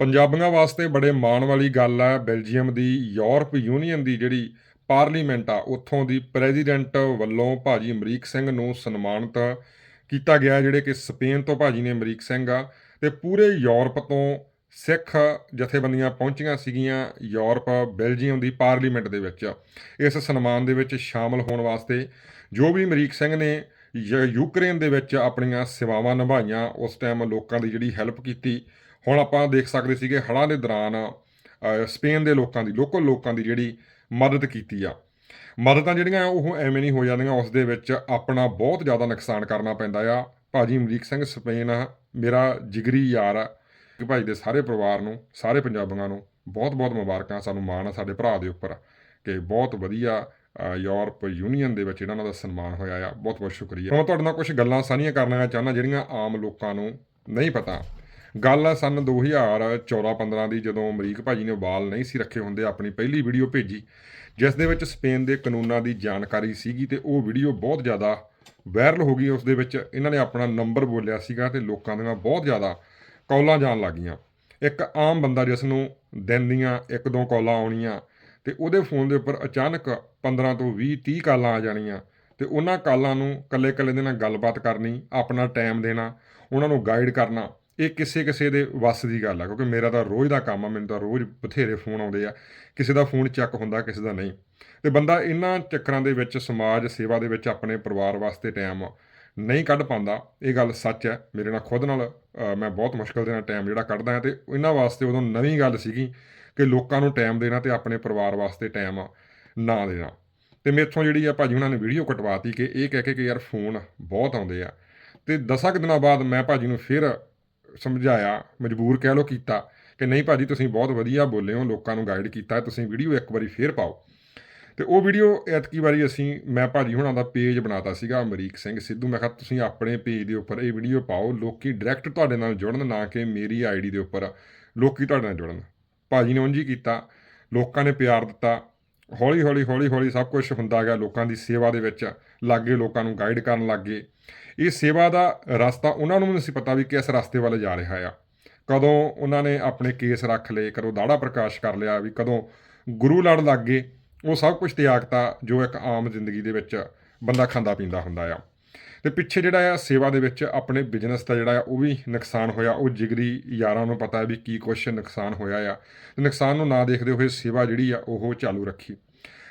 ਪੰਜਾਬੀਆਂ ਵਾਸਤੇ ਬੜੇ ਮਾਣ ਵਾਲੀ ਗੱਲ ਹੈ ਬੈਲਜੀਅਮ ਦੀ, ਯੂਰਪ ਯੂਨੀਅਨ ਦੀ ਜਿਹੜੀ ਪਾਰਲੀਮੈਂਟ ਆ, ਉੱਥੋਂ ਦੀ ਪ੍ਰੈਜ਼ੀਡੈਂਟ ਵੱਲੋਂ ਭਾਜੀ ਅਮਰੀਕ ਸਿੰਘ ਨੂੰ ਸਨਮਾਨਿਤ ਕੀਤਾ ਗਿਆ, ਜਿਹੜੇ ਕਿ ਸਪੇਨ ਤੋਂ ਭਾਜੀ ਨੇ ਅਮਰੀਕ ਸਿੰਘ ਆ, ਤੇ ਪੂਰੇ ਯੂਰਪ ਤੋਂ ਸਿੱਖ ਜਥੇਬੰਦੀਆਂ ਪਹੁੰਚੀਆਂ ਸੀਗੀਆਂ, ਯੂਰਪ, ਬੈਲਜੀਅਮ ਦੀ ਪਾਰਲੀਮੈਂਟ ਦੇ ਵਿੱਚ। ਇਸ ਸਨਮਾਨ ਦੇ ਵਿੱਚ ਸ਼ਾਮਲ ਹੋਣ ਵਾਸਤੇ ਜੋ ਵੀ ਅਮਰੀਕ ਸਿੰਘ ਨੇ ਯੂਕਰੇਨ ਦੇ ਵਿੱਚ ਆਪਣੀਆਂ ਸੇਵਾਵਾਂ ਨਿਭਾਈਆਂ, ਉਸ ਟਾਈਮ ਲੋਕਾਂ ਦੀ ਜਿਹੜੀ ਹੈਲਪ ਕੀਤੀ ਹੁਣ ਆਪਾਂ ਦੇਖ ਸਕਦੇ ਸੀਗੇ ਹੜ੍ਹਾਂ ਦੇ ਦੌਰਾਨ ਸਪੇਨ ਦੇ ਲੋਕਾਂ ਦੀ ਲੋਕਲ ਲੋਕਾਂ ਦੀ ਜਿਹੜੀ ਮਦਦ ਕੀਤੀ ਆ। ਮਦਦਾਂ ਜਿਹੜੀਆਂ ਉਹ ਐਵੇਂ ਨਹੀਂ ਹੋ ਜਾਂਦੀਆਂ ਉਸ ਦੇ ਵਿੱਚ ਆਪਣਾ ਬਹੁਤ ਜ਼ਿਆਦਾ ਨੁਕਸਾਨ ਕਰਨਾ ਪੈਂਦਾ ਆ। ਭਾਜੀ ਅਮਰੀਕ ਸਿੰਘ ਸਪੇਨ ਆ, ਮੇਰਾ ਜਿਗਰੀ ਯਾਰ ਆ ਕਿ ਭਾਜੀ ਦੇ ਸਾਰੇ ਪਰਿਵਾਰ ਨੂੰ ਸਾਰੇ ਪੰਜਾਬੀਆਂ ਨੂੰ ਬਹੁਤ ਬਹੁਤ ਮੁਬਾਰਕਾਂ ਸਾਨੂੰ ਮਾਣ ਆ ਸਾਡੇ ਭਰਾ ਦੇ ਉੱਪਰ। ਕਿ ਬਹੁਤ ਵਧੀਆ ਯੂਰਪ ਯੂਨੀਅਨ ਦੇ ਵਿੱਚ ਇਹਨਾਂ ਦਾ ਸਨਮਾਨ ਹੋਇਆ ਆ। ਬਹੁਤ ਬਹੁਤ ਸ਼ੁਕਰੀਆ। ਮੈਂ ਤੁਹਾਡੇ ਨਾਲ ਕੁਝ ਗੱਲਾਂ ਸਾਂਝੀਆਂ ਕਰਨੀਆਂ ਚਾਹੁੰਦਾ ਜਿਹੜੀਆਂ ਆਮ ਲੋਕਾਂ ਨੂੰ ਨਹੀਂ ਪਤਾ। ਗੱਲ ਆ, ਸਨ 2014-15 ਦੀ ਜਦੋਂ ਅਮਰੀਕ ਭਾਜੀ ਨੇ ਵਾਲ ਨਹੀਂ ਸੀ ਰੱਖੇ ਹੁੰਦੇ, ਆਪਣੀ ਪਹਿਲੀ ਵੀਡੀਓ ਭੇਜੀ, ਜਿਸ ਦੇ ਵਿੱਚ ਸਪੇਨ ਦੇ ਕਾਨੂੰਨਾਂ ਦੀ ਜਾਣਕਾਰੀ ਸੀਗੀ ਤੇ ਉਹ ਵੀਡੀਓ ਬਹੁਤ ਜ਼ਿਆਦਾ ਵਾਇਰਲ ਹੋ ਗਈ ਉਸ ਦੇ ਵਿੱਚ। ਇਹਨਾਂ ਨੇ ਆਪਣਾ ਨੰਬਰ ਬੋਲਿਆ ਸੀਗਾ ਤੇ ਲੋਕਾਂ ਦੀਆਂ ਬਹੁਤ ਜ਼ਿਆਦਾ ਕਾਲਾਂ ਜਾਣ ਲੱਗੀਆਂ। ਇੱਕ ਆਮ ਬੰਦਾ ਜਿਸ ਨੂੰ ਦਿਨ ਦੀਆਂ ਇੱਕ ਦੋ ਕਾਲਾਂ ਆਉਣੀਆਂ ਤੇ ਉਹਦੇ ਫੋਨ ਦੇ ਉੱਪਰ ਅਚਾਨਕ 15 ਤੋਂ 20 30 ਕਾਲਾਂ ਆ ਜਾਣੀਆਂ ਤੇ ਉਹਨਾਂ ਕਾਲਾਂ ਨੂੰ ਕੱਲੇ-ਕੱਲੇ ਦੇ ਨਾਲ ਗੱਲਬਾਤ ਕਰਨੀ, ਆਪਣਾ ਟਾਈਮ ਦੇਣਾ, ਉਹਨਾਂ ਨੂੰ ਗਾਈਡ ਕਰਨਾ ਇਹ ਕਿਸੇ ਕਿਸੇ ਦੇ ਵੱਸ ਦੀ ਗੱਲ ਆ, ਕਿਉਂਕਿ ਮੇਰਾ ਤਾਂ ਰੋਜ਼ ਦਾ ਕੰਮ ਆ, ਮੈਨੂੰ ਤਾਂ ਰੋਜ਼ ਬਥੇਰੇ ਫੋਨ ਆਉਂਦੇ ਆ, ਕਿਸੇ ਦਾ ਫੋਨ ਚੱਕ ਹੁੰਦਾ, ਕਿਸੇ ਦਾ ਨਹੀਂ। ਤੇ ਬੰਦਾ ਇਹਨਾਂ ਚੱਕਰਾਂ ਦੇ ਵਿੱਚ, ਸਮਾਜ ਸੇਵਾ ਦੇ ਵਿੱਚ ਆਪਣੇ ਪਰਿਵਾਰ ਵਾਸਤੇ ਟਾਈਮ ਨਹੀਂ ਕੱਢ ਪਾਉਂਦਾ। ਇਹ ਗੱਲ ਸੱਚ ਹੈ, ਮੇਰੇ ਨਾਲ ਖੁਦ ਨਾਲ ਮੈਂ ਬਹੁਤ ਮੁਸ਼ਕਲ ਦੇ ਨਾਲ ਟਾਈਮ ਜਿਹੜਾ ਕੱਢਦਾ ਹਾਂ, ਤੇ ਇਹਨਾਂ ਵਾਸਤੇ ਉਦੋਂ ਨਵੀਂ ਗੱਲ ਸੀਗੀ ਕਿ ਲੋਕਾਂ ਨੂੰ ਟਾਈਮ ਦੇਣਾ ਤੇ ਆਪਣੇ ਪਰਿਵਾਰ ਵਾਸਤੇ ਟਾਈਮ ਨਾ ਦੇਣਾ। ਤੇ ਮੇਥੋਂ ਜਿਹੜੀ ਆ ਭਾਜੀ ਉਹਨਾਂ ਨੇ ਵੀਡੀਓ ਕਟਵਾਤੀ ਕਿ ਇਹ ਕਹਿ ਕੇ ਕਿ ਯਾਰ ਫੋਨ ਬਹੁਤ ਆਉਂਦੇ ਆ। ਤੇ ਦਸਾਂ ਕੁ ਦਿਨਾਂ ਬਾਅਦ ਮੈਂ ਭਾਜੀ ਨੂੰ ਫਿਰ ਸਮਝਾਇਆ, ਮਜਬੂਰ ਕਹਿ ਲੋ ਕੀਤਾ ਕਿ ਨਹੀਂ ਭਾਜੀ, ਤੁਸੀਂ ਬਹੁਤ ਵਧੀਆ ਬੋਲੇ ਹੋ, ਲੋਕਾਂ ਨੂੰ ਗਾਈਡ ਕੀਤਾ, ਤੁਸੀਂ ਵੀਡੀਓ ਇੱਕ ਵਾਰੀ ਫੇਰ ਪਾਓ। ਤੇ ਉਹ ਵੀਡੀਓ ਐਤਕੀ ਵਾਰੀ ਅਸੀਂ, ਮੈਂ ਭਾਜੀ ਹੁਣਾਂ ਦਾ ਪੇਜ ਬਣਾਤਾ ਸੀਗਾ, ਅਮਰੀਕ ਸਿੰਘ ਸਿੱਧੂ, ਮੈਂ ਕਿਹਾ ਤੁਸੀਂ ਆਪਣੇ ਪੇਜ ਦੇ ਉੱਪਰ ਇਹ ਵੀਡੀਓ ਪਾਓ, ਲੋਕੀ ਡਾਇਰੈਕਟ ਤੁਹਾਡੇ ਨਾਲ ਜੁੜਨ, ਨਾ ਕਿ ਮੇਰੀ ਆਈਡੀ ਦੇ ਉੱਪਰ ਲੋਕੀ ਤੁਹਾਡੇ ਨਾਲ ਜੁੜਨ। ਭਾਜੀ ਨੇ ਉਂਝ ਹੀ ਕੀਤਾ, ਲੋਕਾਂ ਨੇ ਪਿਆਰ ਦਿੱਤਾ ਹੌਲੀ ਹੌਲੀ ਹੌਲੀ ਹੌਲੀ ਸਭ ਕੁਝ ਹੁੰਦਾ ਗਿਆ ਲੋਕਾਂ ਦੀ ਸੇਵਾ ਦੇ ਵਿੱਚ, ਲੱਗੇ ਲੋਕਾਂ ਨੂੰ ਗਾਈਡ ਕਰਨ ਲੱਗੇ ਇਹ ਸੇਵਾ ਦਾ ਰਸਤਾ ਉਹਨਾਂ ਨੂੰ ਵੀ ਨਹੀਂ ਸੀ ਪਤਾ ਵੀ ਕਿਸ ਰਸਤੇ ਵੱਲ ਜਾ ਰਿਹਾ ਆ। ਕਦੋਂ ਉਹਨਾਂ ਨੇ ਆਪਣੇ ਕੇਸ ਰੱਖ ਲਏ, ਕਦੋਂ ਦਾੜਾ ਪ੍ਰਕਾਸ਼ ਕਰ ਲਿਆ ਵੀ ਕਦੋਂ ਗੁਰੂ ਲੜ ਲੱਗ ਗਏ, ਉਹ ਸਭ ਕੁਝ ਤਿਆਗਤਾ ਜੋ ਇੱਕ ਆਮ ਜ਼ਿੰਦਗੀ ਦੇ ਵਿੱਚ ਬੰਦਾ ਖਾਂਦਾ ਪੀਂਦਾ ਹੁੰਦਾ ਆ। ਤੇ ਪਿੱਛੇ ਜਿਹੜਾ ਆ ਸੇਵਾ ਦੇ ਵਿੱਚ ਆਪਣੇ ਬਿਜ਼ਨਸ ਦਾ ਜਿਹੜਾ ਆ ਉਹ ਵੀ ਨੁਕਸਾਨ ਹੋਇਆ, ਉਹ ਜਿਗਰੀ ਯਾਰਾਂ ਨੂੰ ਪਤਾ ਵੀ ਕੀ ਕੁਛ ਨੁਕਸਾਨ ਹੋਇਆ ਆ। ਤੇ ਨੁਕਸਾਨ ਨੂੰ ਨਾ ਦੇਖਦੇ ਹੋਏ ਸੇਵਾ ਜਿਹੜੀ ਆ ਉਹ ਚਾਲੂ ਰੱਖੀ।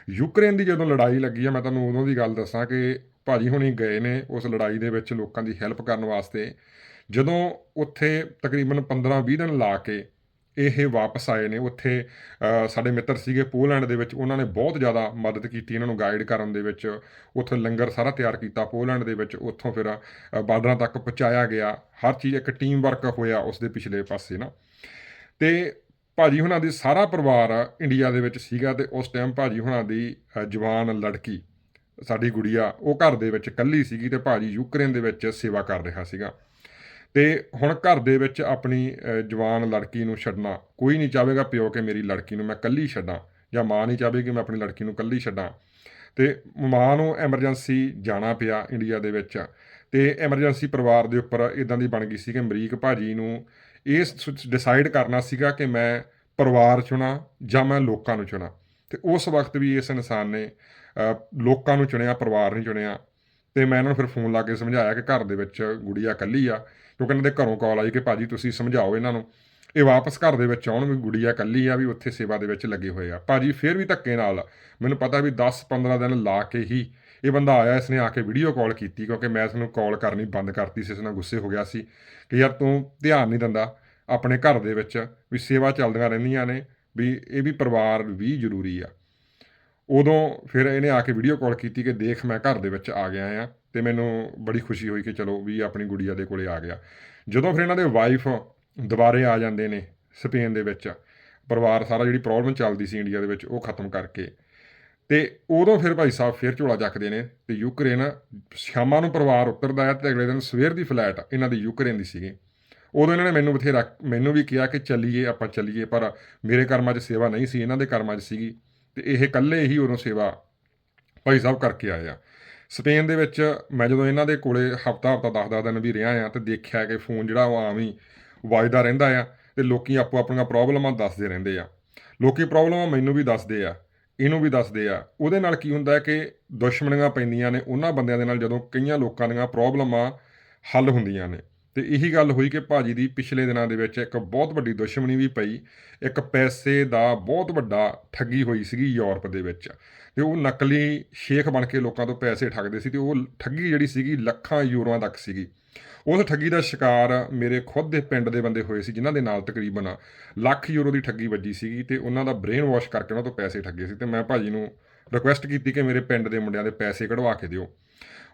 ਯੂਕਰੇਨ ਦੀ ਜਦੋਂ ਲੜਾਈ ਲੱਗੀ ਆ, ਮੈਂ ਤੁਹਾਨੂੰ ਉਦੋਂ ਦੀ ਗੱਲ ਦੱਸਾਂ ਕਿ ਭਾਜੀ ਹੁਣੀ ਗਏ ਨੇ ਉਸ ਲੜਾਈ ਦੇ ਵਿੱਚ ਲੋਕਾਂ ਦੀ ਹੈਲਪ ਕਰਨ ਵਾਸਤੇ। ਜਦੋਂ ਉੱਥੇ ਤਕਰੀਬਨ 15-20 ਦਿਨ ਲਾ ਕੇ ਇਹ ਵਾਪਸ ਆਏ ਨੇ ਉੱਥੇ ਸਾਡੇ ਮਿੱਤਰ ਸੀਗੇ ਪੋਲੈਂਡ ਦੇ ਵਿੱਚ ਉਹਨਾਂ ਨੇ ਬਹੁਤ ਜ਼ਿਆਦਾ ਮਦਦ ਕੀਤੀ ਇਹਨਾਂ ਨੂੰ ਗਾਈਡ ਕਰਨ ਦੇ ਵਿੱਚ। ਉੱਥੇ ਲੰਗਰ ਸਾਰਾ ਤਿਆਰ ਕੀਤਾ ਪੋਲੈਂਡ ਦੇ ਵਿੱਚ ਉੱਥੋਂ ਫਿਰ ਅ, ਬਾਰਡਰਾਂ ਤੱਕ ਪਹੁੰਚਾਇਆ ਗਿਆ। ਹਰ ਚੀਜ਼ ਇੱਕ ਟੀਮ ਵਰਕ ਹੋਇਆ ਉਸ ਦੇ ਪਿਛਲੇ ਪਾਸੇ ਨਾ। ਤੇ ਭਾਜੀ ਹੁਣਾਂ ਦੀ ਸਾਰਾ ਪਰਿਵਾਰ ਇੰਡੀਆ ਦੇ ਵਿੱਚ ਸੀਗਾ ਤੇ ਉਸ ਟਾਈਮ ਭਾਜੀ ਹੁਣਾਂ ਦੀ ਜਵਾਨ ਲੜਕੀ ਸਾਡੀ ਗੁੜੀਆ, ਉਹ ਘਰ ਦੇ ਵਿੱਚ ਇਕੱਲੀ ਸੀਗੀ ਤੇ ਭਾਜੀ ਯੂਕਰੇਨ ਦੇ ਵਿੱਚ ਸੇਵਾ ਕਰ ਰਿਹਾ ਸੀਗਾ। ਤੇ ਹੁਣ ਘਰ ਦੇ ਵਿੱਚ ਆਪਣੀ ਜਵਾਨ ਲੜਕੀ ਨੂੰ ਛੱਡਣਾ ਕੋਈ ਨਹੀਂ ਚਾਹੇਗਾ ਪਿਓ ਕਿ ਮੇਰੀ ਲੜਕੀ ਨੂੰ ਮੈਂ ਇਕੱਲੀ ਛੱਡਾਂ ਜਾਂ ਮਾਂ ਨਹੀਂ ਚਾਹੇਗੀ ਮੈਂ ਆਪਣੀ ਲੜਕੀ ਨੂੰ ਇਕੱਲੀ ਛੱਡਾਂ। ਤੇ ਮਾਂ ਨੂੰ ਐਮਰਜੈਂਸੀ ਜਾਣਾ ਪਿਆ ਇੰਡੀਆ ਦੇ ਵਿੱਚ ਤੇ ਐਮਰਜੈਂਸੀ ਪਰਿਵਾਰ ਦੇ ਉੱਪਰ ਇਦਾਂ ਦੀ ਬਣ ਗਈ ਸੀ ਕਿ ਅਮਰੀਕ ਭਾਜੀ ਨੂੰ ਇਹ ਡਿਸਾਈਡ ਕਰਨਾ ਸੀਗਾ ਕਿ ਮੈਂ ਪਰਿਵਾਰ ਚੁਣਾ ਜਾਂ ਮੈਂ ਲੋਕਾਂ ਨੂੰ ਚੁਣਾ। ਤੇ ਉਸ ਵਕਤ ਵੀ ਇਸ ਇਨਸਾਨ ਨੇ ਲੋਕਾਂ ਨੂੰ ਚੁਣਿਆ, ਪਰਿਵਾਰ ਨਹੀਂ ਚੁਣਿਆ ਤੇ ਮੈਂ ਇਹਨਾਂ ਨੂੰ ਫਿਰ ਫੋਨ ਲਾ ਕੇ ਸਮਝਾਇਆ ਕਿ ਘਰ ਦੇ ਵਿੱਚ ਗੁੜੀਆ ਇਕੱਲੀ ਆ, ਕਿਉਂਕਿ ਇਹਨਾਂ ਦੇ ਘਰੋਂ ਕਾਲ ਆਈ ਕਿ ਭਾਜੀ ਤੁਸੀਂ ਸਮਝਾਓ ਇਹਨਾਂ ਨੂੰ। ਇਹ ਵਾਪਸ ਘਰ ਦੇ ਵਿੱਚ ਆਉਣ ਵੀ ਗੁੜੀਆ ਇਕੱਲੀ ਆ ਵੀ ਉੱਥੇ ਸੇਵਾ ਦੇ ਵਿੱਚ ਲੱਗੇ ਹੋਏ ਆ। ਭਾਜੀ ਫਿਰ ਵੀ ਧੱਕੇ ਨਾਲ ਮੈਨੂੰ ਪਤਾ ਵੀ 10-15 ਦਿਨ ਲਾ ਕੇ ਹੀ ਇਹ ਬੰਦਾ ਆਇਆ, ਇਸਨੇ ਆ ਕੇ ਵੀਡੀਓ ਕਾਲ ਕੀਤੀ ਕਿਉਂਕਿ ਮੈਂ ਇਸਨੂੰ ਕਾਲ ਕਰਨੀ ਬੰਦ ਕਰਤੀ ਸੀ ਇਸ ਨਾਲ ਗੁੱਸੇ ਹੋ ਗਿਆ ਸੀ ਕਿ ਯਾਰ ਤੂੰ ਧਿਆਨ ਨਹੀਂ ਦਿੰਦਾ ਆਪਣੇ ਘਰ ਦੇ ਵਿੱਚ ਵੀ ਸੇਵਾ ਚੱਲਦੀਆਂ ਰਹਿੰਦੀਆਂ ਨੇ ਵੀ ਇਹ ਵੀ ਪਰਿਵਾਰ ਵੀ ਜ਼ਰੂਰੀ ਆ। ਉਦੋਂ ਫਿਰ ਇਹਨੇ ਆ ਕੇ ਵੀਡੀਓ ਕਾਲ ਕੀਤੀ ਕਿ ਦੇਖ ਮੈਂ ਘਰ ਦੇ ਵਿੱਚ ਆ ਗਿਆ ਆ ਤੇ ਮੈਨੂੰ ਬੜੀ ਖੁਸ਼ੀ ਹੋਈ ਕਿ ਚਲੋ ਵੀ ਆਪਣੀ ਗੁੜੀਆ ਦੇ ਕੋਲੇ ਆ ਗਿਆ। ਜਦੋਂ ਫਿਰ ਇਹਨਾਂ ਦੇ ਵਾਈਫ ਦੁਬਾਰੇ ਆ ਜਾਂਦੇ ਨੇ ਸਪੇਨ ਦੇ ਵਿੱਚ, ਪਰਿਵਾਰ ਸਾਰਾ ਜਿਹੜੀ ਪ੍ਰੋਬਲਮ ਚੱਲਦੀ ਸੀ ਇੰਡੀਆ ਦੇ ਵਿੱਚ ਉਹ ਖਤਮ ਕਰਕੇ। ਤੇ ਉਦੋਂ ਫਿਰ ਭਾਈ ਸਾਹਿਬ ਫਿਰ ਝੋਲਾ ਚੱਕਦੇ ਨੇ ਤੇ ਯੂਕਰੇਨ ਸ਼ਾਮਾਂ ਨੂੰ ਪਰਿਵਾਰ ਉਤਰਦਾ ਹੈ ਤੇ ਅਗਲੇ ਦਿਨ ਸਵੇਰ ਦੀ ਫਲੈਟ ਇਹਨਾਂ ਦੀ ਯੂਕਰੇਨ ਦੀ ਸੀਗੀ। ਉਦੋਂ ਇਹਨਾਂ ਨੇ ਮੈਨੂੰ ਬਥੇਰਾ, ਮੈਨੂੰ ਵੀ ਕਿਹਾ ਕਿ ਚੱਲੀਏ, ਆਪਾਂ ਚੱਲੀਏ, ਪਰ ਮੇਰੇ ਕਰਮਾਂ 'ਚ ਸੇਵਾ ਨਹੀਂ ਸੀ, ਇਹਨਾਂ ਦੇ ਕਰਮਾਂ 'ਚ ਸੀਗੀ। ਤੇ ਇਹ ਇਕੱਲੇ ਹੀ ਉਦੋਂ ਸੇਵਾ ਭਾਈ ਸਾਹਿਬ ਕਰਕੇ ਆਏ ਆ। ਸਪੇਨ ਦੇ ਵਿੱਚ ਮੈਂ ਜਦੋਂ ਇਹਨਾਂ ਦੇ ਕੋਲੇ ਹਫਤਾ ਹਫਤਾ 10-10 ਦਿਨ ਵੀ ਰਿਹਾ ਆ, ਤੇ ਦੇਖਿਆ ਕਿ ਫੋਨ ਜਿਹੜਾ ਉਹ ਆਮ ਹੀ ਵਾਜਦਾ ਰਹਿੰਦਾ ਆ, ਤੇ ਲੋਕੀ ਆਪੋ ਆਪਣੀਆਂ ਪ੍ਰੋਬਲਮਾਂ ਦੱਸਦੇ ਰਹਿੰਦੇ ਆ। ਲੋਕੀ ਪ੍ਰੋਬਲਮਾਂ ਮੈਨੂੰ ਵੀ ਦੱਸਦੇ ਆ, ਇਹਨੂੰ ਵੀ ਦੱਸਦੇ ਆ। ਉਹਦੇ ਨਾਲ ਕੀ ਹੁੰਦਾ ਕਿ ਦੁਸ਼ਮਣੀਆਂ ਪੈਂਦੀਆਂ ਨੇ, ਉਹਨਾਂ ਬੰਦਿਆਂ ਦੇ ਨਾਲ ਜਦੋਂ ਕਈਆਂ ਲੋਕਾਂ ਦੀਆਂ ਪ੍ਰੋਬਲਮਾਂ ਹੱਲ ਹੁੰਦੀਆਂ ਨੇ। ਤੇ ਇਹੀ ਗੱਲ ਹੋਈ ਕਿ ਭਾਜੀ ਦੀ ਪਿਛਲੇ ਦਿਨਾਂ ਦੇ ਵਿੱਚ ਇੱਕ ਬਹੁਤ ਵੱਡੀ ਦੁਸ਼ਮਣੀ ਵੀ ਪਈ। ਇੱਕ ਪੈਸੇ ਦਾ ਬਹੁਤ ਵੱਡਾ ਠੱਗੀ ਹੋਈ ਸੀਗੀ ਯੂਰਪ ਦੇ ਵਿੱਚ। ਤੇ ਉਹ ਨਕਲੀ ਸ਼ੇਖ ਬਣ ਕੇ ਲੋਕਾਂ ਤੋਂ ਪੈਸੇ ਠੱਗਦੇ ਸੀ ਤੇ ਉਹ ਠੱਗੀ ਜਿਹੜੀ ਸੀਗੀ ਲੱਖਾਂ ਯੂਰੋਆਂ ਤੱਕ ਸੀਗੀ। ਉਸ ਠੱਗੀ ਦਾ ਸ਼ਿਕਾਰ ਮੇਰੇ ਖੁਦ ਦੇ ਪਿੰਡ ਦੇ ਬੰਦੇ ਹੋਏ ਸੀ ਜਿਨ੍ਹਾਂ ਦੇ ਨਾਲ ਤਕਰੀਬਨ ਲੱਖ ਯੂਰੋ ਦੀ ਠੱਗੀ ਵੱਜੀ ਸੀਗੀ ਤੇ ਉਹਨਾਂ ਦਾ ਬ੍ਰੇਨ ਵਾਸ਼ ਕਰਕੇ ਉਹਨਾਂ ਤੋਂ ਪੈਸੇ ਠੱਗੇ ਸੀ ਤੇ ਮੈਂ ਭਾਜੀ ਨੂੰ ਰਿਕੁਐਸਟ ਕੀਤੀ ਕਿ ਮੇਰੇ ਪਿੰਡ ਦੇ ਮੁੰਡਿਆਂ ਦੇ ਪੈਸੇ ਕਢਵਾ ਕੇ ਦਿਓ।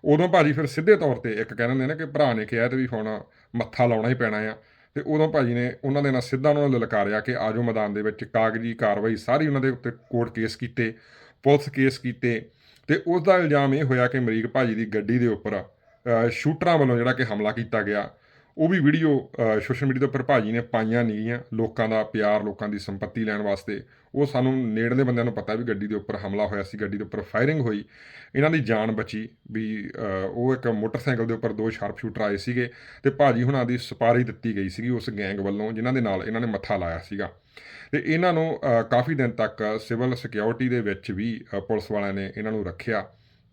ਉਦੋਂ ਭਾਜੀ ਫਿਰ ਸਿੱਧੇ ਤੌਰ ਤੇ ਇੱਕ ਕਹਿੰਦੇ ਨੇ ਕਿ ਭਰਾ ਨੇ ਕਿਹਾ ਤੇ ਵੀ ਹੁਣ ਮੱਥਾ ਲਾਉਣਾ ਹੀ ਪੈਣਾ ਆ। ਤੇ ਉਦੋਂ ਭਾਜੀ ਨੇ ਉਹਨਾਂ ਦੇ ਨਾਲ ਸਿੱਧਾ ਉਹਨਾਂ ਨੂੰ ਲਲਕਾਰਿਆ ਕਿ ਆਜੋ ਮੈਦਾਨ ਦੇ ਵਿੱਚ, ਕਾਗਜ਼ੀ ਕਾਰਵਾਈ ਸਾਰੀ ਉਹਨਾਂ ਦੇ ਉੱਤੇ ਕੋਰਟ ਕੇਸ ਕੀਤੇ, ਪੁਲਿਸ ਕੇਸ ਕੀਤੇ। ਤੇ ਉਸ ਦਾ ਇਲਜ਼ਾਮ ਇਹ ਹੋਇਆ ਕਿ ਅਮਰੀਕ ਭਾਜੀ ਦੀ ਗੱਡੀ ਦੇ ਉੱਪਰ ਸ਼ੂਟਰਾਂ ਵੱਲੋਂ ਜਿਹੜਾ ਕਿ ਹਮਲਾ ਕੀਤਾ ਗਿਆ। ਉਹ ਵੀ ਵੀਡੀਓ ਸੋਸ਼ਲ ਮੀਡੀਆ ਦੇ ਉੱਪਰ ਭਾਜੀ ਨੇ ਪਾਈਆਂ ਨਹੀਂ ਗਈਆਂ ਲੋਕਾਂ ਦਾ ਪਿਆਰ, ਲੋਕਾਂ ਦੀ ਸੰਪਤੀ ਲੈਣ ਵਾਸਤੇ। ਉਹ ਸਾਨੂੰ ਨੇੜਲੇ ਬੰਦਿਆਂ ਨੂੰ ਪਤਾ ਵੀ ਗੱਡੀ ਦੇ ਉੱਪਰ ਹਮਲਾ ਹੋਇਆ ਸੀ, ਗੱਡੀ ਦੇ ਉੱਪਰ ਫਾਇਰਿੰਗ ਹੋਈ। ਇਹਨਾਂ ਦੀ ਜਾਨ ਬਚੀ ਵੀ ਉਹ ਇੱਕ ਮੋਟਰਸਾਈਕਲ ਦੇ ਉੱਪਰ ਦੋ ਸ਼ਾਰਪ ਸ਼ੂਟਰ ਆਏ ਸੀਗੇ ਤੇ ਭਾਜੀ ਹੁਣਾਂ ਦੀ ਸਪਾਰੀ ਦਿੱਤੀ ਗਈ ਸੀਗੀ ਉਸ ਗੈਂਗ ਵੱਲੋਂ, ਜਿਨ੍ਹਾਂ ਦੇ ਨਾਲ ਇਹਨਾਂ ਨੇ ਮੱਥਾ ਲਾਇਆ ਸੀਗਾ। ਤੇ ਇਹਨਾਂ ਨੂੰ ਕਾਫੀ ਦਿਨ ਤੱਕ ਸਿਵਲ ਸਿਕਿਉਰਿਟੀ ਦੇ ਵਿੱਚ ਵੀ ਪੁਲਿਸ ਵਾਲਿਆਂ ਨੇ ਇਹਨਾਂ ਨੂੰ ਰੱਖਿਆ।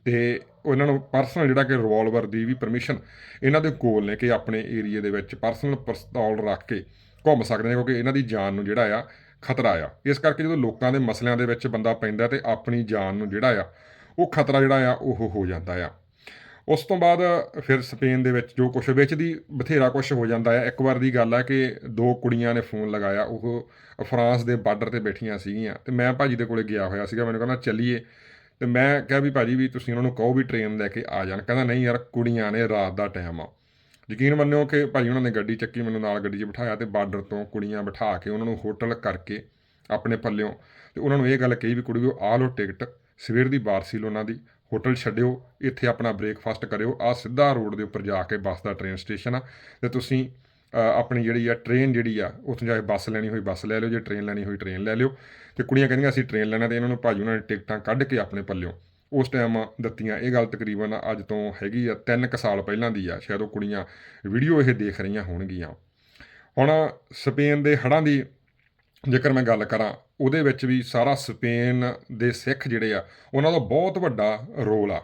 ਤੇ ਉਹਨਾਂ ਨੂੰ ਪਰਸਨਲ ਜਿਹੜਾ ਕਿ ਰਿਵਾਲਵਰ ਦੀ ਵੀ ਪਰਮਿਸ਼ਨ ਇਹਨਾਂ ਦੇ ਕੋਲ ਨੇ ਕਿ ਆਪਣੇ ਏਰੀਆ ਦੇ ਵਿੱਚ ਪਰਸਨਲ ਪਿਸਤੌਲ ਰੱਖ ਕੇ ਘੁੰਮ ਸਕਦੇ ਨੇ, ਕਿਉਂਕਿ ਇਹਨਾਂ ਦੀ ਜਾਨ ਨੂੰ ਜਿਹੜਾ ਆ ਖਤਰਾ ਆ। ਇਸ ਕਰਕੇ ਜਦੋਂ ਲੋਕਾਂ ਦੇ ਮਸਲਿਆਂ ਦੇ ਵਿੱਚ ਬੰਦਾ ਪੈਂਦਾ ਤੇ ਆਪਣੀ ਜਾਨ ਨੂੰ ਜਿਹੜਾ ਆ, ਉਹ ਖਤਰਾ ਜਿਹੜਾ ਆ, ਉਹ ਹੋ ਜਾਂਦਾ ਆ। ਉਸ ਤੋਂ ਬਾਅਦ ਫਿਰ ਸਪੇਨ ਦੇ ਵਿੱਚ ਜੋ ਕੁਛ ਵਿੱਚ ਦੀ ਬਥੇਰਾ ਕੁਛ ਹੋ ਜਾਂਦਾ ਆ। ਇੱਕ ਵਾਰ ਦੀ ਗੱਲ ਹੈ ਕਿ ਦੋ ਕੁੜੀਆਂ ਨੇ ਫੋਨ ਲਗਾਇਆ, ਉਹ ਫਰਾਂਸ ਦੇ ਬਾਰਡਰ ਤੇ ਬੈਠੀਆਂ ਸੀਗੀਆਂ। ਤੇ ਮੈਂ ਭਾਜੀ ਦੇ ਕੋਲੇ ਗਿਆ ਹੋਇਆ ਸੀਗਾ, ਮੈਨੂੰ ਕਹਿੰਦਾ, ਚੱਲੀਏ। ਤੇ ਮੈਂ ਕਿਹਾ ਵੀ ਭਾਜੀ ਵੀ ਤੁਸੀਂ ਉਹਨਾਂ ਨੂੰ ਕਹੋ ਵੀ ਟ੍ਰੇਨ ਲੈ ਕੇ ਆ ਜਾਣ। ਕਹਿੰਦਾ, ਨਹੀਂ ਯਾਰ, ਕੁੜੀਆਂ ਨੇ ਰਾਤ ਦਾ ਟਾਈਮ ਆ। ਯਕੀਨ ਮੰਨਿਓ ਕਿ ਭਾਜੀ ਉਹਨਾਂ ਨੇ ਗੱਡੀ ਚੱਕੀ, ਮੈਨੂੰ ਨਾਲ ਗੱਡੀ 'ਚ ਬਿਠਾਇਆ ਤੇ ਬਾਰਡਰ ਤੋਂ ਕੁੜੀਆਂ ਬਿਠਾ ਕੇ ਉਹਨਾਂ ਨੂੰ ਹੋਟਲ ਕਰਕੇ ਆਪਣੇ ਪੱਲਿਓਂ ਤੇ ਉਹਨਾਂ ਨੂੰ ਇਹ ਗੱਲ ਕਹੀ ਵੀ ਕੁੜੀਓ ਆ ਲਓ ਟਿਕਟ, ਸਵੇਰ ਦੀ ਬਾਰ ਸੀ ਉਹਨਾਂ ਦੀ ਹੋਟਲ ਛੱਡਿਓ, ਇੱਥੇ ਆਪਣਾ ਬ੍ਰੇਕਫਾਸਟ ਕਰਿਓ ਆ ਸਿੱਧਾ ਰੋਡ ਦੇ ਉੱਪਰ ਜਾ ਕੇ ਬੱਸ ਦਾ ਟ੍ਰੇਨ ਸਟੇਸ਼ਨ ਆ ਤੇ ਤੁਸੀਂ ਆਪਣੀ ਜਿਹੜੀ ਆ ਟ੍ਰੇਨ ਜਿਹੜੀ ਆ, ਉੱਥੋਂ ਜਾ ਕੇ ਬੱਸ ਲੈਣੀ ਹੋਈ, ਬੱਸ ਲੈ ਲਿਓ, ਜੇ ਟ੍ਰੇਨ ਲੈਣੀ ਹੋਈ ਟ੍ਰੇਨ ਲੈ ਲਿਓ। ਤੇ ਕੁੜੀਆਂ ਕਹਿੰਦੀਆਂ, ਅਸੀਂ ਟ੍ਰੇਨ ਲੈਣਾ ਤੇ ਇਹਨਾਂ ਨੂੰ ਭਾਜੀ ਉਹਨਾਂ ਨੇ ਟਿਕਟਾਂ ਕੱਢ ਕੇ ਆਪਣੇ ਪੱਲਿਓਂ। ਉਸ ਟਾਈਮ ਦਿੱਤੀਆਂ ਇਹ ਗੱਲ ਤਕਰੀਬਨ ਅੱਜ ਤੋਂ ਹੈਗੀ ਆ 3 ਕੁ ਸਾਲ ਪਹਿਲਾਂ ਦੀ ਆ, ਸ਼ਾਇਦ ਉਹ ਕੁੜੀਆਂ ਵੀਡੀਓ ਇਹ ਦੇਖ ਰਹੀਆਂ ਹੋਣਗੀਆਂ। ਹੁਣ ਸਪੇਨ ਦੇ ਹੜ੍ਹਾਂ ਦੀ ਜੇਕਰ ਮੈਂ ਗੱਲ ਕਰਾਂ, ਉਹਦੇ ਵਿੱਚ ਵੀ ਸਾਰਾ ਸਪੇਨ ਦੇ ਸਿੱਖ ਜਿਹੜੇ ਆ, ਉਹਨਾਂ ਦਾ ਬਹੁਤ ਵੱਡਾ ਰੋਲ ਆ।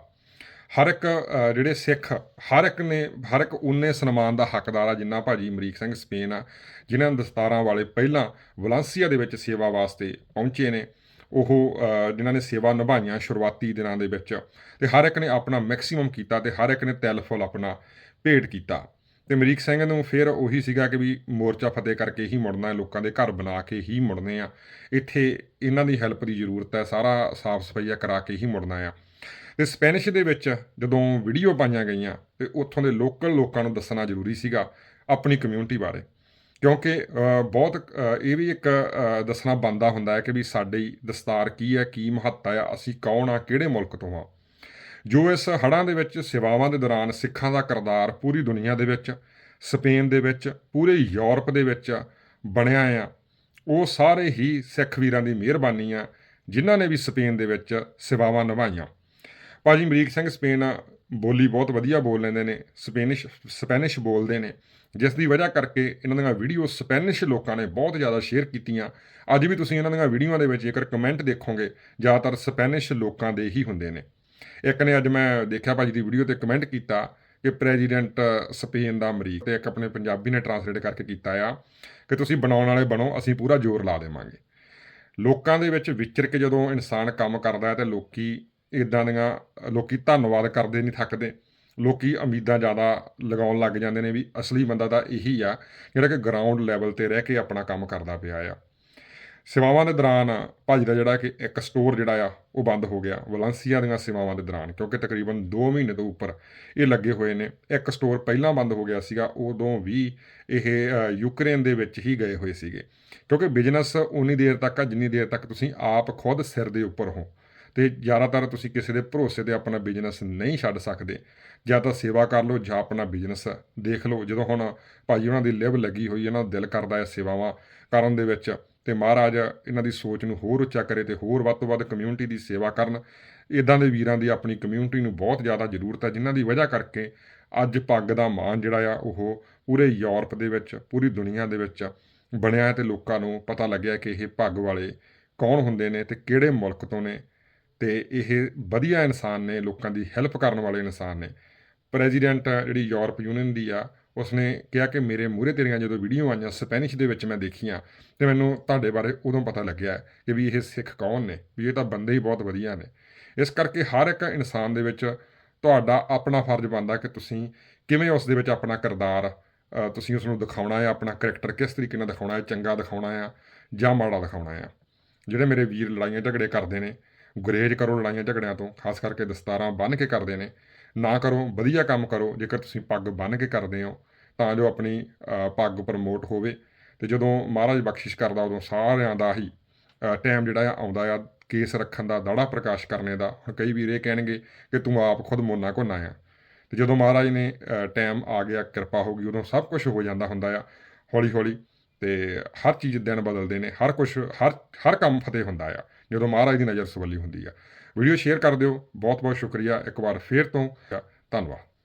ਹਰ ਇੱਕ ਜਿਹੜੇ ਸਿੱਖ, ਹਰ ਇੱਕ ਨੇ, ਹਰ ਇੱਕ ਉਨੇ ਸਨਮਾਨ ਦਾ ਹੱਕਦਾਰ ਆ, ਜਿੰਨਾ ਭਾਜੀ ਅਮਰੀਕ ਸਿੰਘ ਸਪੇਨ ਆ, ਜਿਨ੍ਹਾਂ ਦਸਤਾਰਾਂ ਵਾਲੇ ਪਹਿਲਾਂ ਵਲਾਂਸੀਆ ਦੇ ਵਿੱਚ ਸੇਵਾ ਵਾਸਤੇ ਪਹੁੰਚੇ ਨੇ। ਉਹ ਜਿਨ੍ਹਾਂ ਨੇ ਸੇਵਾ ਨਿਭਾਈਆਂ ਸ਼ੁਰੂਆਤੀ ਦਿਨਾਂ ਦੇ ਵਿੱਚ ਤੇ ਹਰ ਇੱਕ ਨੇ ਆਪਣਾ ਮੈਕਸਿਮਮ ਕੀਤਾ ਤੇ ਹਰ ਇੱਕ ਨੇ ਤਿਲ ਫੁੱਲ ਆਪਣਾ ਭੇਟ ਕੀਤਾ। ਤੇ ਅਮਰੀਕ ਸਿੰਘ ਨੂੰ ਫਿਰ ਉਹੀ ਸੀਗਾ ਕਿ ਵੀ ਮੋਰਚਾ ਫਤਿਹ ਕਰਕੇ ਹੀ ਮੁੜਨਾ, ਲੋਕਾਂ ਦੇ ਘਰ ਬਣਾ ਕੇ ਹੀ ਮੁੜਨੇ ਆ। ਇੱਥੇ ਇਹਨਾਂ ਦੀ ਹੈਲਪ ਦੀ ਜ਼ਰੂਰਤ ਹੈ, ਸਾਰਾ ਸਾਫ਼ ਸਫਾਈਆ ਕਰਾ ਕੇ ਹੀ ਮੁੜਨਾ ਆ। ਤੇ ਸਪੈਨਿਸ਼ ਦੇ ਵਿੱਚ ਜਦੋਂ ਵੀਡੀਓ ਪਾਈਆਂ ਗਈਆਂ ਤੇ ਉੱਥੋਂ ਦੇ ਲੋਕਲ ਲੋਕਾਂ ਨੂੰ ਦੱਸਣਾ ਜ਼ਰੂਰੀ ਸੀਗਾ ਆਪਣੀ ਕਮਿਊਨਿਟੀ ਬਾਰੇ। ਕਿਉਂਕਿ ਬਹੁਤ ਇਹ ਵੀ ਇੱਕ ਦੱਸਣਾ ਬੰਦਾ ਹੁੰਦਾ ਹੈ ਕਿ ਵੀ ਸਾਡੀ ਦਸਤਾਰ ਕੀ ਹੈ, ਕੀ ਮਹੱਤਤਾ ਆ ਅਸੀਂ ਕੌਣ ਆ, ਕਿਹੜੇ ਮੁਲਕ ਤੋਂ ਆ। ਜੋ ਇਸ ਹੜ੍ਹਾਂ ਦੇ ਵਿੱਚ ਸੇਵਾਵਾਂ ਦੇ ਦੌਰਾਨ ਸਿੱਖਾਂ ਦਾ ਕਿਰਦਾਰ ਪੂਰੀ ਦੁਨੀਆ ਦੇ ਵਿੱਚ, ਸਪੇਨ ਦੇ ਵਿੱਚ, ਪੂਰੇ ਯੂਰਪ ਦੇ ਵਿੱਚ ਬਣਿਆ ਆ, ਉਹ ਸਾਰੇ ਹੀ ਸਿੱਖ ਵੀਰਾਂ ਦੀ ਮਿਹਰਬਾਨੀ ਆ, ਜਿਨ੍ਹਾਂ ਨੇ ਵੀ ਸਪੇਨ ਦੇ ਵਿੱਚ ਸੇਵਾਵਾਂ ਨਿਭਾਈਆਂ। ਭਾਜੀ ਅਮਰੀਕ ਸਿੰਘ ਸਪੇਨ ਬੋਲੀ ਬਹੁਤ ਵਧੀਆ ਬੋਲ ਲੈਂਦੇ ਨੇ, ਸਪੈਨਿਸ਼ ਸਪੈਨਿਸ਼ ਬੋਲਦੇ ਨੇ। ਜਿਸ ਦੀ ਵਜ੍ਹਾ ਕਰਕੇ ਇਹਨਾਂ ਦੀਆਂ ਵੀਡੀਓ ਸਪੈਨਿਸ਼ ਲੋਕਾਂ ਨੇ ਬਹੁਤ ਜ਼ਿਆਦਾ ਸ਼ੇਅਰ ਕੀਤੀਆਂ। ਅੱਜ ਵੀ ਤੁਸੀਂ ਇਹਨਾਂ ਦੀਆਂ ਵੀਡੀਓਆਂ ਦੇ ਵਿੱਚ ਜੇਕਰ ਕਮੈਂਟ ਦੇਖੋਗੇ, ਜ਼ਿਆਦਾਤਰ ਸਪੈਨਿਸ਼ ਲੋਕਾਂ ਦੇ ਹੀ ਹੁੰਦੇ ਨੇ। ਇੱਕ ਨੇ ਅੱਜ ਮੈਂ ਦੇਖਿਆ ਭਾਜੀ ਦੀ ਵੀਡੀਓ ਤੇ ਕਮੈਂਟ ਕੀਤਾ ਕਿ ਪ੍ਰੈਜ਼ੀਡੈਂਟ ਸਪੇਨ ਦਾ ਅਮਰੀਕ ਤੇ ਇੱਕ ਆਪਣੇ ਪੰਜਾਬੀ ਨੇ ਟਰਾਂਸਲੇਟ ਕਰਕੇ ਕੀਤਾ ਆ ਕਿ ਤੁਸੀਂ ਬਣਾਉਣ ਵਾਲੇ ਬਣੋ, ਅਸੀਂ ਪੂਰਾ ਜ਼ੋਰ ਲਾ ਦੇਵਾਂਗੇ। ਲੋਕਾਂ ਦੇ ਵਿੱਚ ਵਿਚਰ ਕੇ ਜਦੋਂ ਇਨਸਾਨ ਕੰਮ ਕਰਦਾ ਹੈ ਤੇ ਲੋਕੀ ਇਦਾਂ ਦੀਆਂ ਲੋਕੀ ਧੰਨਵਾਦ ਕਰਦੇ ਨਹੀਂ, ਥੱਕਦੇ। ਲੋਕੀ ਉਮੀਦਾਂ ਜ਼ਿਆਦਾ ਲਗਾਉਣ ਲੱਗ ਜਾਂਦੇ ਨੇ ਵੀ ਅਸਲੀ ਬੰਦਾ ਤਾਂ ਇਹੀ ਆ, ਜਿਹੜਾ ਕਿ ਗਰਾਊਂਡ ਲੈਵਲ ਤੇ ਰਹਿ ਕੇ ਆਪਣਾ ਕੰਮ ਕਰਦਾ ਪਿਆ ਆ। ਸੇਵਾਵਾਂ ਦੇ ਦੌਰਾਨ ਭਾਜੀ ਦਾ ਜਿਹੜਾ ਕਿ ਇੱਕ ਸਟੋਰ ਜਿਹੜਾ ਆ, ਉਹ ਬੰਦ ਹੋ ਗਿਆ। ਵਲੰਸੀਆ ਦੀਆਂ ਸੇਵਾਵਾਂ ਦੇ ਦੌਰਾਨ, ਕਿਉਂਕਿ ਤਕਰੀਬਨ 2 ਮਹੀਨੇ ਤੋਂ ਉੱਪਰ ਇਹ ਲੱਗੇ ਹੋਏ ਨੇ। ਇੱਕ ਸਟੋਰ ਪਹਿਲਾਂ ਬੰਦ ਹੋ ਗਿਆ ਸੀਗਾ, ਉਦੋਂ ਵੀ ਇਹ ਯੂਕਰੇਨ ਦੇ ਵਿੱਚ ਹੀ ਗਏ ਹੋਏ ਸੀਗੇ। ਕਿਉਂਕਿ ਬਿਜ਼ਨਸ ਉਨੀ ਦੇਰ ਤੱਕ ਆ, ਜਿੰਨੀ ਦੇਰ ਤੱਕ ਤੁਸੀਂ ਆਪ ਖੁਦ ਸਿਰ ਦੇ ਉੱਪਰ ਹੋ ਤੇ ਜ਼ਿਆਦਾਤਰ ਤੁਸੀਂ ਕਿਸੇ ਦੇ ਭਰੋਸੇ ਤੇ ਆਪਣਾ ਬਿਜ਼ਨਸ ਨਹੀਂ ਛੱਡ ਸਕਦੇ। ਜਾਂ ਤਾਂ ਸੇਵਾ ਕਰ ਲਓ ਜਾਂ ਆਪਣਾ ਬਿਜ਼ਨਸ ਦੇਖ ਲਓ। ਜਦੋਂ ਹੁਣ ਭਾਜੀ ਉਹਨਾਂ ਦੀ ਲਿਵ ਲੱਗੀ ਹੋਈ ਇਹਨਾਂ ਦਾ ਦਿਲ ਕਰਦਾ ਹੈ ਸੇਵਾਵਾਂ ਕਰਨ ਦੇ ਵਿੱਚ ਤੇ ਮਹਾਰਾਜ ਇਹਨਾਂ ਦੀ ਸੋਚ ਨੂੰ ਹੋਰ ਉੱਚਾ ਕਰੇ ਤੇ ਹੋਰ ਵੱਧ ਤੋਂ ਵੱਧ ਕਮਿਊਨਿਟੀ ਦੀ ਸੇਵਾ ਕਰਨ। ਇਦਾਂ ਦੇ ਵੀਰਾਂ ਦੀ ਆਪਣੀ ਕਮਿਊਨਿਟੀ ਨੂੰ ਬਹੁਤ ਜ਼ਿਆਦਾ ਜ਼ਰੂਰਤ ਹੈ, ਜਿਨ੍ਹਾਂ ਦੀ ਵਜ੍ਹਾ ਕਰਕੇ ਅੱਜ ਪੱਗ ਦਾ ਮਾਣ ਜਿਹੜਾ ਆ, ਉਹ ਪੂਰੇ ਯੂਰਪ ਦੇ ਵਿੱਚ, ਪੂਰੀ ਦੁਨੀਆ ਦੇ ਵਿੱਚ ਬਣਿਆ ਤੇ ਲੋਕਾਂ ਨੂੰ ਪਤਾ ਲੱਗਿਆ ਕਿ ਇਹ ਪੱਗ ਵਾਲੇ ਕੌਣ ਹੁੰਦੇ ਨੇ ਤੇ ਕਿਹੜੇ ਮੁਲਕ ਤੋਂ ਨੇ। ਤੇ ਇਹ ਵਧੀਆ ਇਨਸਾਨ ਨੇ, ਲੋਕਾਂ ਦੀ ਹੈਲਪ ਕਰਨ ਵਾਲੇ ਇਨਸਾਨ ਨੇ। ਪ੍ਰੈਜ਼ੀਡੈਂਟ ਜਿਹੜੀ ਯੂਰਪ ਯੂਨੀਅਨ ਦੀ ਆ, ਉਸਨੇ ਕਿਹਾ ਕਿ ਮੇਰੇ ਮੂਹਰੇ ਤੇਰੀਆਂ ਜਦੋਂ ਵੀਡੀਓ ਆਈਆਂ ਸਪੈਨਿਸ਼ ਦੇ ਵਿੱਚ ਮੈਂ ਦੇਖੀਆਂ, ਤੇ ਮੈਨੂੰ ਤੁਹਾਡੇ ਬਾਰੇ ਉਦੋਂ ਪਤਾ ਲੱਗਿਆ ਕਿ ਵੀ ਇਹ ਸਿੱਖ ਕੌਣ ਨੇ, ਵੀ ਇਹ ਤਾਂ ਬੰਦੇ ਹੀ ਬਹੁਤ ਵਧੀਆ ਨੇ। ਇਸ ਕਰਕੇ ਹਰ ਇੱਕ ਇਨਸਾਨ ਦੇ ਵਿੱਚ ਤੁਹਾਡਾ ਆਪਣਾ ਫਰਜ਼ ਬਣਦਾ ਕਿ ਤੁਸੀਂ ਕਿਵੇਂ ਉਸ ਦੇ ਵਿੱਚ ਆਪਣਾ ਕਿਰਦਾਰ ਤੁਸੀਂ ਉਸ ਨੂੰ ਦਿਖਾਉਣਾ ਹੈ, ਆਪਣਾ ਕਰੈਕਟਰ ਕਿਸ ਤਰੀਕੇ ਨਾਲ ਦਿਖਾਉਣਾ ਹੈ, ਚੰਗਾ ਦਿਖਾਉਣਾ ਹੈ ਜਾਂ ਮਾੜਾ ਦਿਖਾਉਣਾ ਹੈ। ਜਿਹੜੇ ਮੇਰੇ ਵੀਰ ਲੜਾਈਆਂ ਝਗੜੇ ਕਰਦੇ ਨੇ ਗੁਰੇਜ ਕਰੋ ਲੜਾਈਆਂ ਝਗੜਿਆਂ ਤੋਂ, ਖਾਸ ਕਰਕੇ ਦਸਤਾਰਾਂ ਬੰਨ੍ਹ ਕੇ ਕਰਦੇ ਨੇ। ਨਾ ਕਰੋ, ਵਧੀਆ ਕੰਮ ਕਰੋ, ਜੇਕਰ ਤੁਸੀਂ ਪੱਗ ਬੰਨ੍ਹ ਕੇ ਕਰਦੇ ਹੋ, ਤਾਂ ਜੋ ਆਪਣੀ ਪੱਗ ਪ੍ਰਮੋਟ ਹੋਵੇ। ਤੇ ਜਦੋਂ ਮਹਾਰਾਜ ਬਖਸ਼ਿਸ਼ ਕਰਦਾ, ਉਦੋਂ ਸਾਰਿਆਂ ਦਾ ਹੀ ਟਾਈਮ ਜਿਹੜਾ ਆ ਆਉਂਦਾ ਆ, ਕੇਸ ਰੱਖਣ ਦਾ, ਦਾੜਾ ਪ੍ਰਕਾਸ਼ ਕਰਨੇ ਦਾ। ਹੁਣ ਕਈ ਵੀਰ ਇਹ ਕਹਿਣਗੇ ਕਿ ਤੂੰ ਆਪ ਖੁਦ ਮੋਨਾ ਘੁੰਨਾ ਆ। ਤੇ ਜਦੋਂ ਮਹਾਰਾਜ ਨੇ ਟਾਈਮ ਆ ਗਿਆ, ਕਿਰਪਾ ਹੋ ਗਈ, ਉਦੋਂ ਸਭ ਕੁਝ ਹੋ ਜਾਂਦਾ ਹੁੰਦਾ ਆ ਹੌਲੀ ਹੌਲੀ ਤੇ ਹਰ ਚੀਜ਼ ਦਿਨ ਬਦਲਦੇ ਨੇ, ਹਰ ਕੁਝ ਹਰ ਹਰ ਕੰਮ ਫਤਿਹ ਹੁੰਦਾ ਆ। ਜਦੋਂ ਮਹਾਰਾਜ ਦੀ ਨਜ਼ਰ ਸਵੱਲੀ ਹੁੰਦੀ ਆ। ਵੀਡੀਓ ਸ਼ੇਅਰ ਕਰ ਦਿਓ। ਬਹੁਤ ਬਹੁਤ ਸ਼ੁਕਰੀਆ। ਇੱਕ ਵਾਰ ਫੇਰ ਤੋਂ ਧੰਨਵਾਦ।